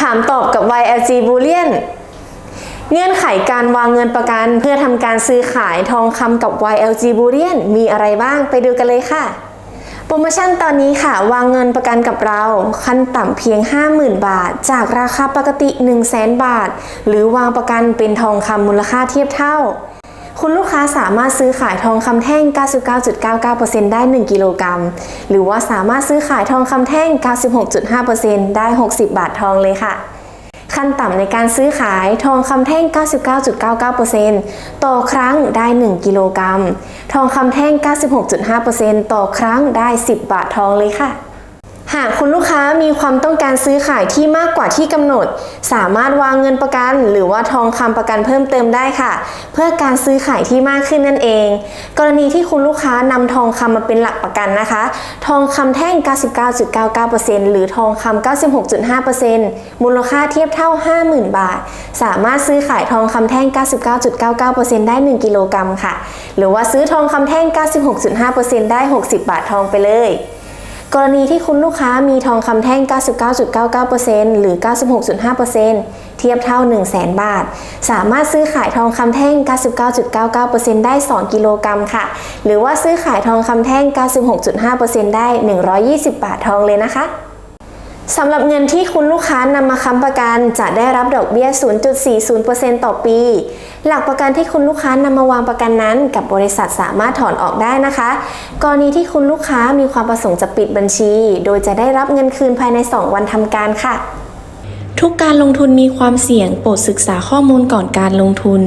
ถามตอบกับ YLG Bullion เงื่อนไขการวางเงินประกันเพื่อทำการซื้อขายทองคำกับ YLG Bullion มีอะไรบ้างไปดูกันเลยค่ะ โปรโมชั่นตอนนี้ค่ะ วางเงินประกันกับเรา ขั้นต่ำเพียง 50,000 บาท จากราคาปกติ 100,000บาท หรือวางประกันเป็นทองคำมูลค่าเทียบเท่า คุณลูกค้าสามารถซื้อขายทองคำแท่ง 99.99%ได้ 1 กิโลกรัม หรือว่าสามารถซื้อขายทองคำแท่ง 96.5%ได้ 60 บาททองเลยค่ะ ขั้นต่ำในการซื้อขายทองคำแท่ง 99.99%ต่อครั้งได้ 1 กิโลกรัม ทองคำแท่ง 96.5%ต่อครั้งได้ 10 บาททองเลยค่ะ หากคุณลูกค้ามีความต้องการซื้อขายที่มากกว่าที่กำหนด สามารถวางเงินประกัน หรือว่าทองคำประกันเพิ่มเติมได้ค่ะ เพื่อการซื้อขายที่มากขึ้นนั่นเอง กรณีที่คุณลูกค้านำทองคำมาเป็นหลักประกันนะคะ ทองคำแท่ง 99.99%หรือทองคำ96.5%มูลค่าเทียบเท่า 50,000 บาท สามารถซื้อขายทองคำแท่ง 99.99%ได้ 1 กิโลกรัมค่ะ หรือว่าซื้อทองคำแท่ง 96.5%ได้ 60 บาททองไปเลย กรณีที่คุณลูกค้ามีทองคำแท่ง 99.99%หรือ 96.5%เทียบเท่า 100,000 บาท สามารถซื้อขายทองคำแท่ง 99.99%ได้ 2 กิโลกรัมค่ะ หรือว่าซื้อขายทองคำแท่ง 96.5%ได้ 120 บาททองเลยนะคะ สำหรับเงินที่คุณลูกค้านำมาค้ำประกันจะได้รับดอกเบี้ย 0.40%ต่อปี หลักประกันที่คุณลูกค้านำมาวางประกันนั้น กับบริษัทสามารถถอนออกได้นะคะ กรณีที่คุณลูกค้ามีความประสงค์จะปิดบัญชี โดยจะได้รับเงินคืนภายใน 2 วันทำการค่ะ ทุกการลงทุนมีความเสี่ยงโปรดศึกษาข้อมูลก่อนการลงทุน